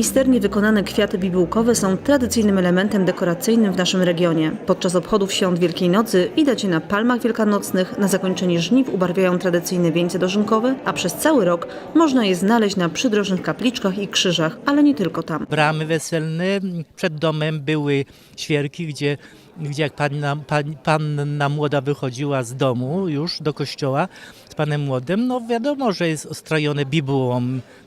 Misternie wykonane kwiaty bibułkowe są tradycyjnym elementem dekoracyjnym w naszym regionie. Podczas obchodów świąt Wielkiej Nocy widać je na palmach wielkanocnych, na zakończenie żniw ubarwiają tradycyjne wieńce dożynkowe, a przez cały rok można je znaleźć na przydrożnych kapliczkach i krzyżach, ale nie tylko tam. bramy weselne. Przed domem były świerki, gdzie, gdzie jak panna, pan, panna młoda wychodziła z domu już do kościoła panem młodym, no wiadomo, że jest ostrojone bibułą.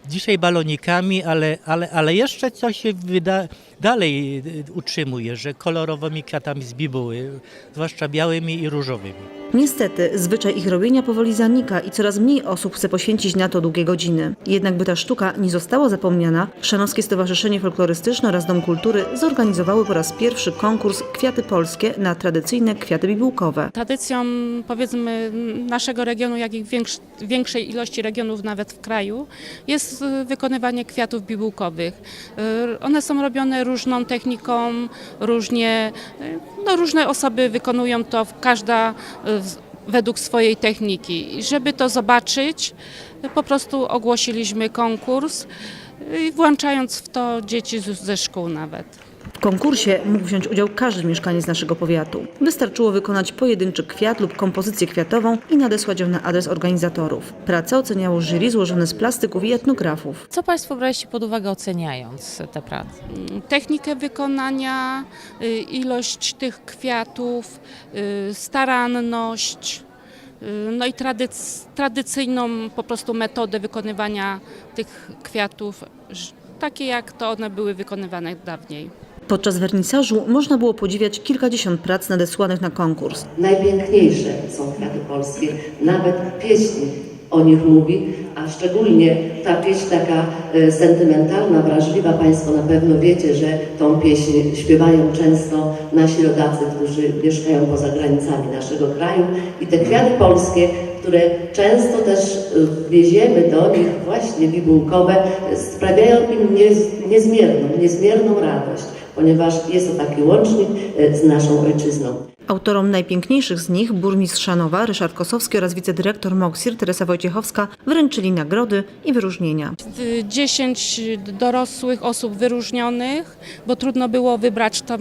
Dzisiaj balonikami, ale, ale, ale jeszcze coś się wyda, dalej y, utrzymuje, że kolorowymi kwiatami z bibuły, zwłaszcza białymi i różowymi. Niestety, zwyczaj ich robienia powoli zanika i coraz mniej osób chce poświęcić na to długie godziny. Jednak by ta sztuka nie została zapomniana, Chrzanowskie Stowarzyszenie Folklorystyczne oraz Dom Kultury zorganizowały po raz pierwszy konkurs Kwiaty Polskie na tradycyjne kwiaty bibułkowe. Tradycją powiedzmy naszego regionu, jak i większ, większej ilości regionów nawet w kraju, jest y, wykonywanie kwiatów bibułkowych. Y, One są robione różną techniką, różnie, y, no różne osoby wykonują to, każda według swojej techniki. I żeby to zobaczyć, po prostu ogłosiliśmy konkurs, włączając w to dzieci ze szkół nawet. W konkursie mógł wziąć udział każdy mieszkaniec naszego powiatu. Wystarczyło wykonać pojedynczy kwiat lub kompozycję kwiatową i nadesłać ją na adres organizatorów. Pracę oceniało jury złożone z plastyków i etnografów. Co Państwo braliście pod uwagę oceniając te prace? technikę wykonania, y, ilość tych kwiatów, y, staranność, y, no i tradyc, tradycyjną po prostu metodę wykonywania tych kwiatów, takie jak to one były wykonywane dawniej. Podczas wernisażu można było podziwiać kilkadziesiąt prac nadesłanych na konkurs. Najpiękniejsze są kwiaty polskie, nawet pieśń o nich mówi, a szczególnie ta pieśń taka e, sentymentalna, wrażliwa. Państwo na pewno wiecie, że tą pieśń śpiewają często nasi rodacy, którzy mieszkają poza granicami naszego kraju i te kwiaty polskie, które często też e, wieziemy do nich właśnie bibułkowe, e, sprawiają im niez, niezmierną, niezmierną radość, ponieważ jest to taki łącznik e, z naszą ojczyzną. Autorom najpiękniejszych z nich burmistrz Szanowa Ryszard Kosowski oraz wicedyrektor MOXIR Teresa Wojciechowska wręczyli nagrody i wyróżnienia. Y, 10 dorosłych osób wyróżnionych, bo trudno było wybrać tam,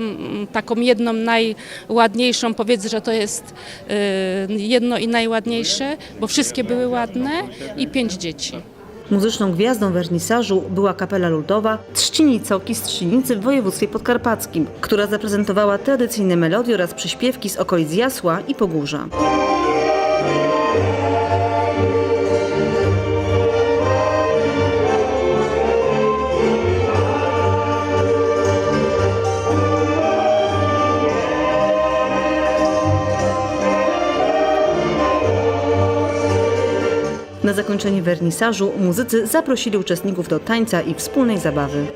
taką jedną najładniejszą, powiedz, że to jest y, jedno i najładniejsze, bo wszystkie były ładne i pięć dzieci. Muzyczną gwiazdą wernisażu była kapela ludowa Trzcinicoki z Trzcinicy w województwie podkarpackim, która zaprezentowała tradycyjne melodie oraz przyśpiewki z okolic Jasła i Pogórza. Na zakończenie wernisażu muzycy zaprosili uczestników do tańca i wspólnej zabawy.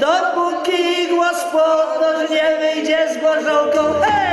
Dopóki głos podnoś nie wyjdzie z gorzałką.